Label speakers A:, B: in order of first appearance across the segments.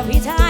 A: Every time.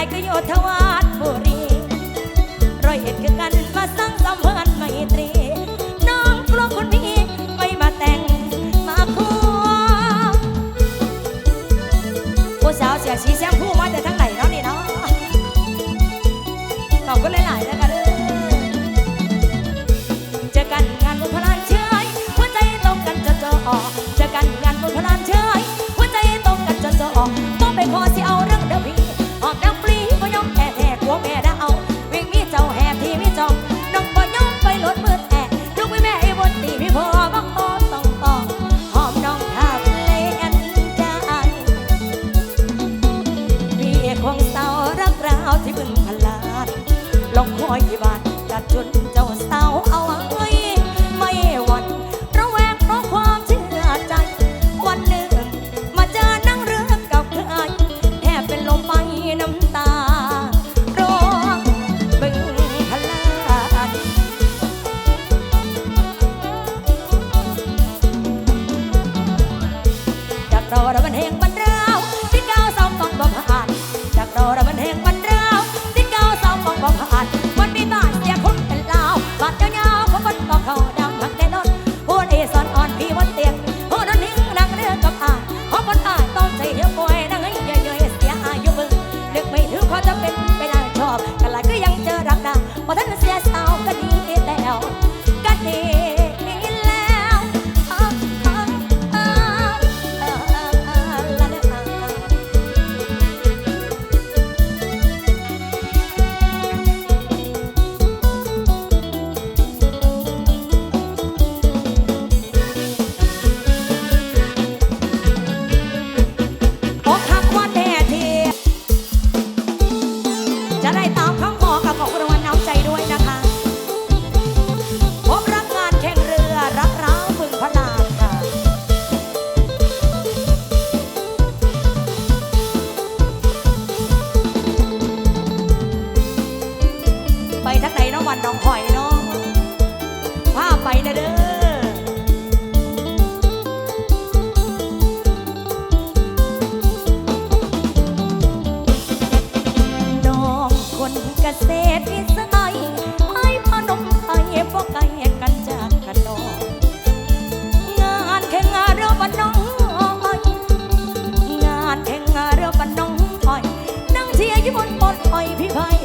A: ที่บนปอดอ่อยพี่ไป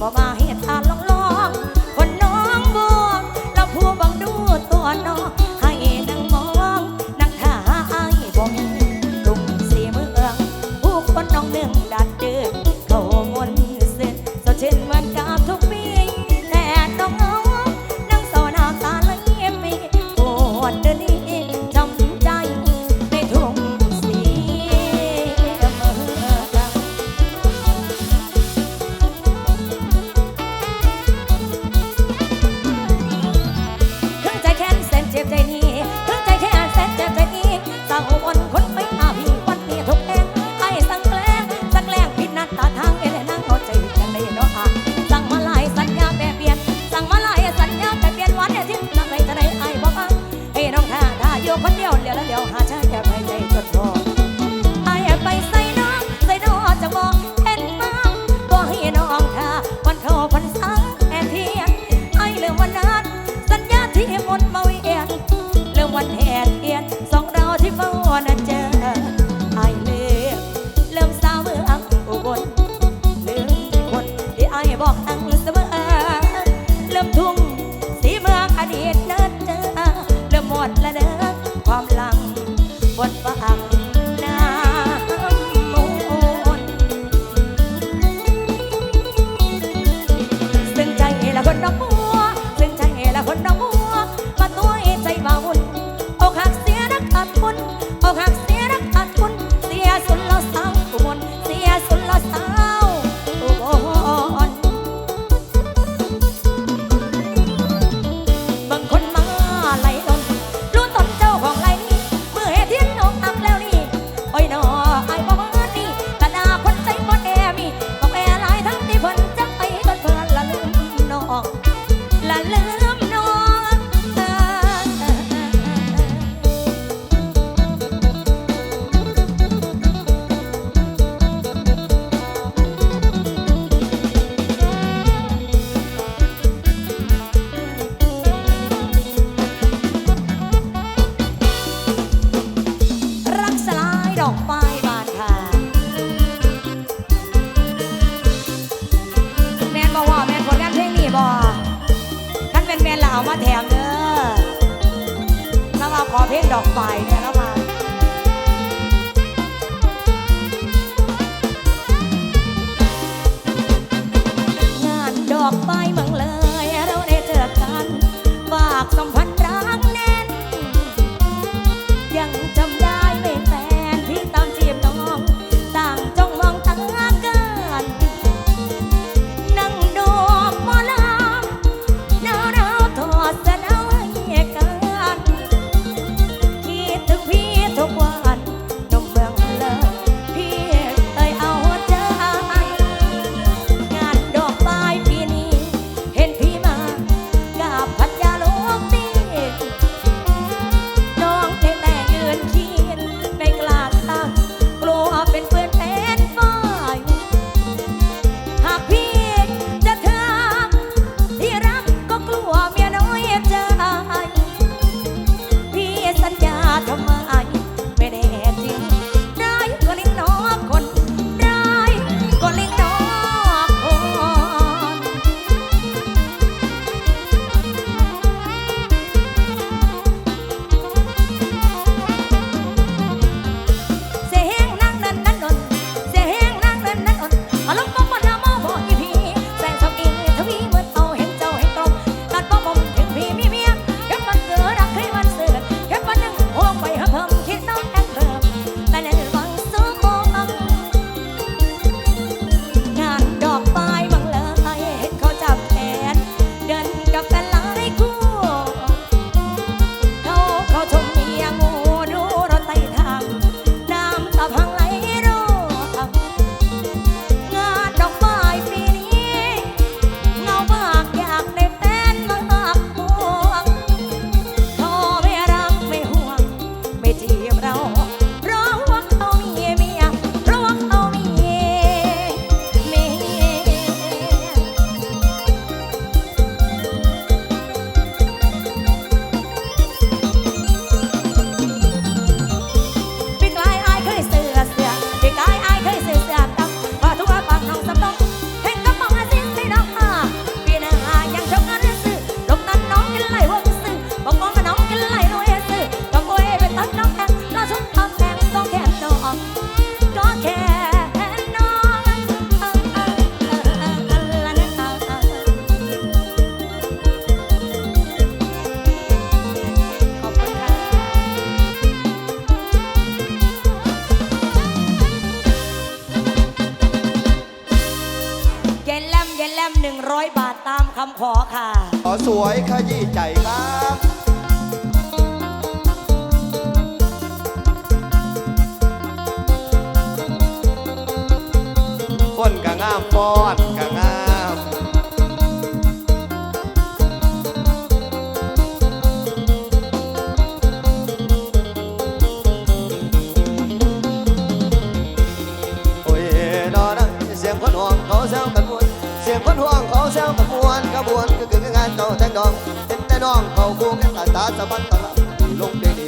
A: Vamos อกไปมั่งเลย เราได้เจอกันฝากสัมพ คำขอค่ะ ขอ
B: สวยขยี้ใจครับ คนกะงามฟอนกะ น้องเขาคู่กันกันตาสะบัดตะลับลงเด็ด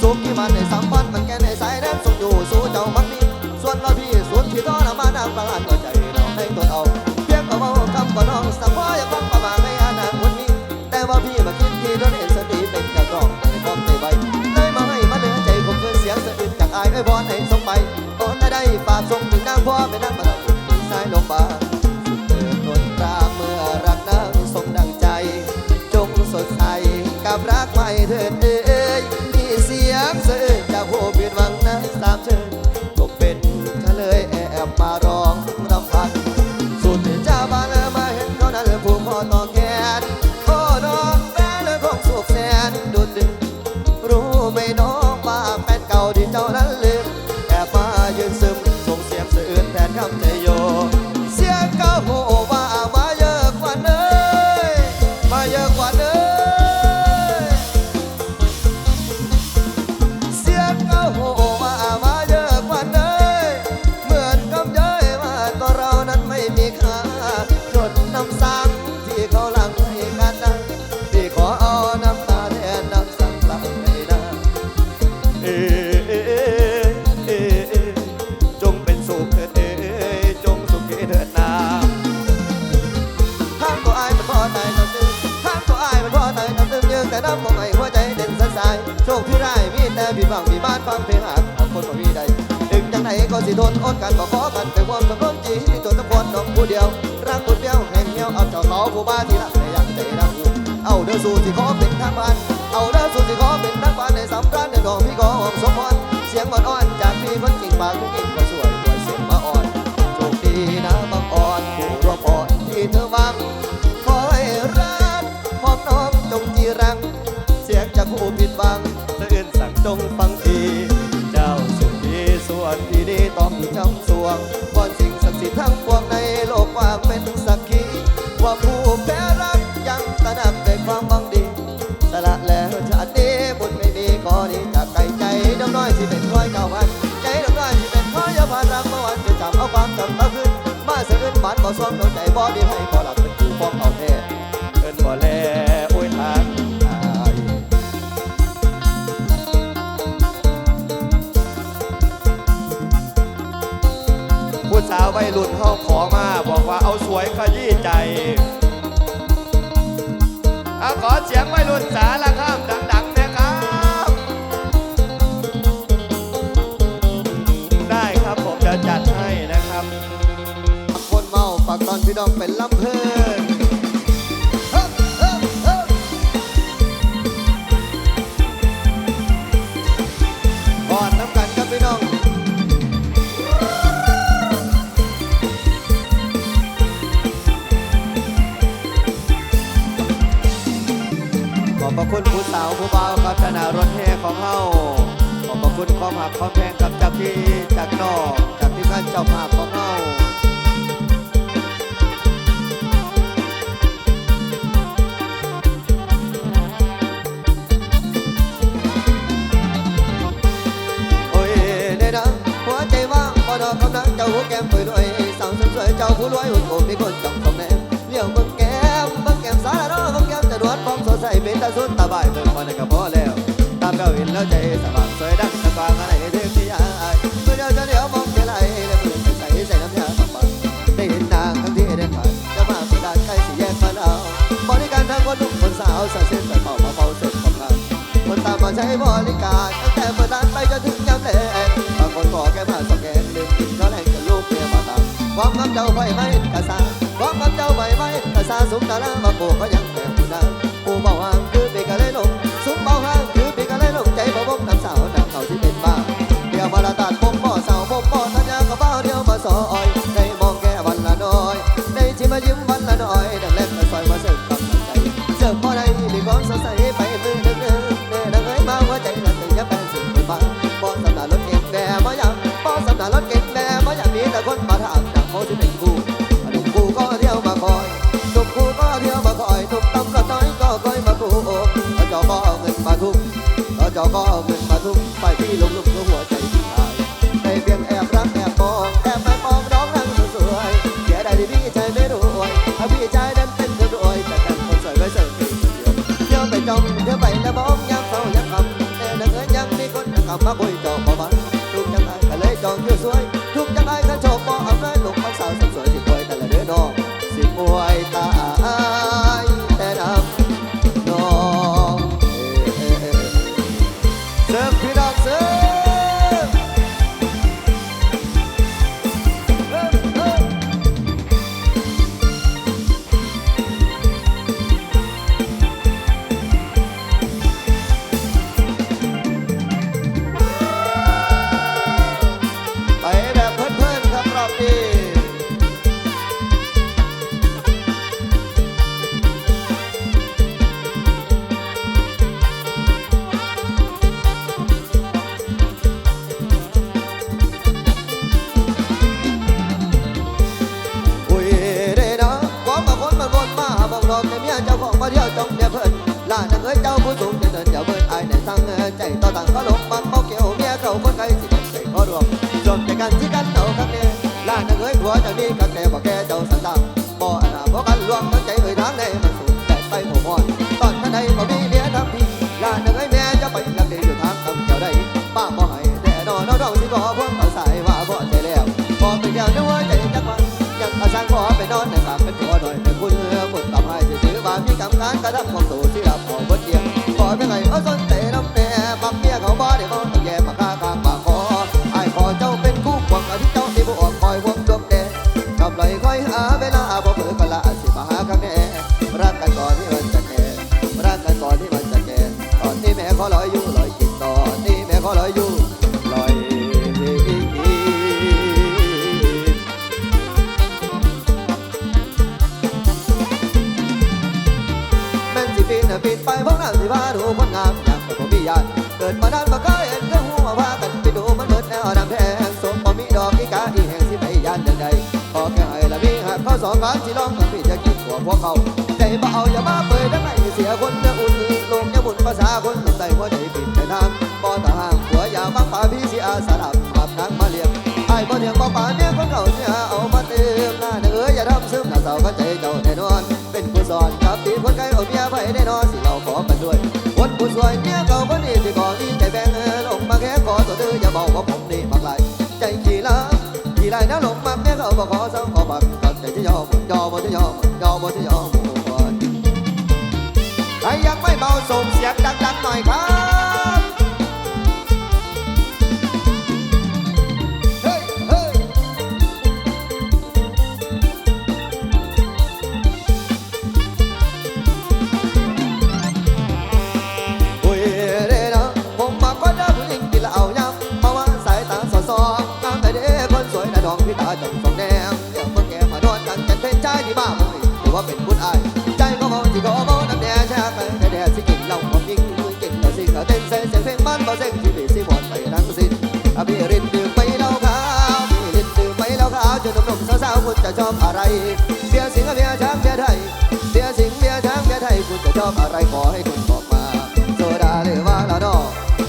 B: สุขที่มันในสัมพันธ์มันแก่ในสายแรนสุงอยู่สู่เจ้ามันนี่ส่วนว่าพี่ส่วนที่ต้อนมาน้ำประหลาดก็ใจเราให้ตัวเอาเพียงกับว่าคำกับน้องสักพออยากฟังประมาณไม่อาณาคนนี้ แต่ว่าพี่มาคิดที่โดนเห็นสติเป็นกระรองในความใจใบเลยมาให้มาเหลือใจคงเกินเสียงสะอื้นจากอายไอ้บอลในสมัยตอนได้ฝากส่งถึงนางพ่อไปนั่งประหลาดสายลงบา กับรักใหม่เถิด ฟังเพลงหักหากคนบ่มีใดดึงจังไหนก็สิทนอดกันบ่ขอกันแต่ความสำรวมจีที่ตัวสะพนน้องผู้เดียว รักบุญเดียวแห่งเหี่ยวเอาเจ้าเขาผู้บ้าที่รักแต่ยากใจรักกูเอาเด้อสู่ที่ขอเป็นทางบ้าน เอาเด้อสู่ที่ขอเป็นทางบ้านในสำราญในดอกพี่ขอหอมสมพรเสียงอ่อนๆจากพี่คนกิ่งปากทุกกิ่งก็สวยสวยเสียงมาอ่อนโชคดีนะบางอ่อนผู้รวมอ่อนที่เธอหวังขอให้รักพร้อมน้องจงจีรัง เสียงจากผู้ผิดหวังสะอื่นสั่งจง วงบอนสิ่งศักดิ์สิทธิ์ทั้งปวงในโลกกว่างเป็นสักขีว่าผู้แพ้รักยังตระหนักในความบังดีสละแล้วชาตินี้บุญไม่มีก่อนี้จากไกลใจดำน้อยที่เป็นร้อยเก้าพันใจดำน้อยที่เป็นร้อยยาพันรักเมื่อวันจะจำเอาความจำเอาขึ้นมาเสื่อมบ้านบ่ซ้อมโดนใจบ่ดีให้ ขาขอมาบอกว่าเอาสวยขยี้ใจ เอาขอเสียงไม่รุ่นสารข้า ผู้เบากับธนารถแห่ของเฮาขอบพระคุณความหักความแพงกับจากพี่จากนอกจากที่งานเจ้าภาพของเฮาโอ้ยเด้นะหัวใจว่างพอดอกกำลังเจ้าหัวแก้มเปิดด้วยสาวสวยเจ้าผู้รวยหุ่นโอมี องสดใสเป็นตาสุดตาบ่ายเบิ่งพอในกระเพาะแล้วตามเราเห็นแล้วใจสว่างสวยดังสว่างอะไรเทพที่ยายเมื่อเดียวจะเดียวมองเทไหลและมือใส่ใส่น้ำยาปักปักได้เห็นนางทั้งที่เดินผ่านจะมาสุดาใกลสี่แยกมาแล้วบริการทั้งคนหนุ่มคนสาวสาเส้นใส่เป่ามาเป่าเสร็จความงาคนตามมาใช้บริการตั้งแต่เปิดร้านไปจนถึงยามแลงบางคนขอแค่มาสองแกนลืมกินก็แรงกับลูกเมียมาตามความงามเจ้าไฟไม่กระซาความงามเจ้าไฟไม่กระซาสุขตาลามาโบก็ยัง มาทุ่มไปที่ลงลุกลุกหัวใจที่หายได้เพียงแอบรักแอบมองแอบไปมองร้องรังสวยๆเสียดายที่พี่ใจไม่รวยถ้าพี่ใจนั้นเป็นคนรวยแต่ดันคนสวยไว้เสิร์ฟเดียวเที่ยวไปจองเที่ยวไปแล้วมองยังเฝ้ายังคำแต่ดังเอ้ยยังมีคนกลับมาคุยจองบ่ เดียวจงเดียเพิ่นลานังเอ้ยเจ้าผู้สูงเดินเดินเดียวเบิ่นอายในสังใจต่อต่างก็ลงบังเมาเกี่ยวเมียเขาคนใครสิเป็นเสกขอรวมจมใจกันที่กันเอาครับเนี่ยลานังเอ้ยหัวจะมีกัน 咱给他放肚子里，放不？ มาสิลองกับพี่จะกินหัวพวกเขาใจเบาอย่ามาเปิดด้ไนใเสียคนจะอุ่นลงอย่าบุญภาษาคนใจส่หัวใจปิดในน้ำบ่ต่างหัวอย่ามาพาพี่สิอาสาดับอาบน้ำมาเลี้ยงไอ้บ่เลี้ยงบ่ป่าเนี่ยคนเขาเนี่ยเอามาเติมหน้าเนื้ออย่าทำซึมหน้าเศร้าก็ใจเจ้าแน่นอน เป็นผู้สอนครับที่คนไกลเอาเมียไปแน่นอนสิเราขอกันด้วยคนผู้สวยเนี่ยเขาคนนี้ที่ขอที่ใจแบ่งลงมาแค่ขอตัวเธออย่าบอกว่าผมนี่มากหลายใจขี้ละขี้ไรนะลงมาแค่เขาบอกขอสังขอบัก ยอมจะยอมยอมจะยอมใครยังไม่เบาส่งเสียงดังๆหน่อยครับาคุณจะชอบอะไรเบียสิงห์เบียช้างเบียไทยเบียสิงห์เบียช้างเบียไทยคุณจะชอบอะไรขอให้คุณบอกมาโซดาหรือว่างละนอ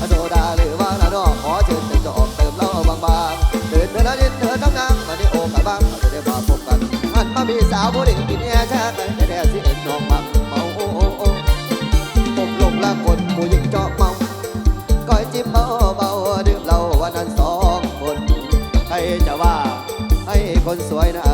B: โซดาหรือว่างละนอขอเชิญเติมจะออเติมเหล้าบางๆเดินเดินะดินเธอนน้ำนางมาในโอ่งกับบ้างจะได้มาพบกันหันมามีสาวผู้หญิงกินแย่ช้างแต่แน่สิเอ็นน้องมา คนสวยนะ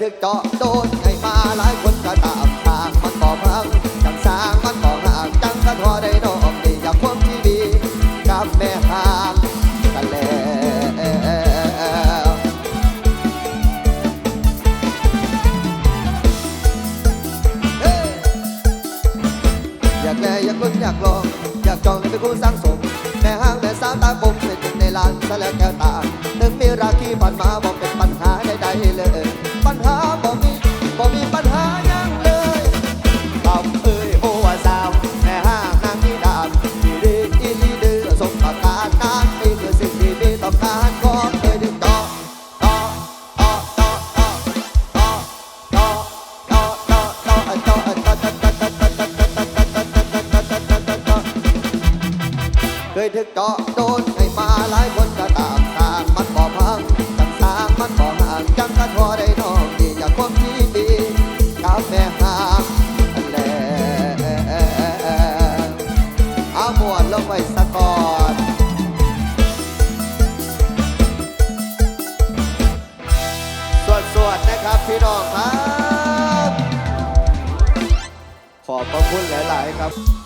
B: ถึอเจาะโดนให้มาหลายคน คยถึกเจาะโดนให้มาหลายคนก็ตามสามมันบ่พังจังสามมันบ่ห่างจังก็พอได้น้องดีจากความที่ดีกาบแม่หางแหละเอาหมวนลงไปสะกอนสวดสวดนะครับพี่น้องครับ ขอบพระคุณหลาย ๆ ครับ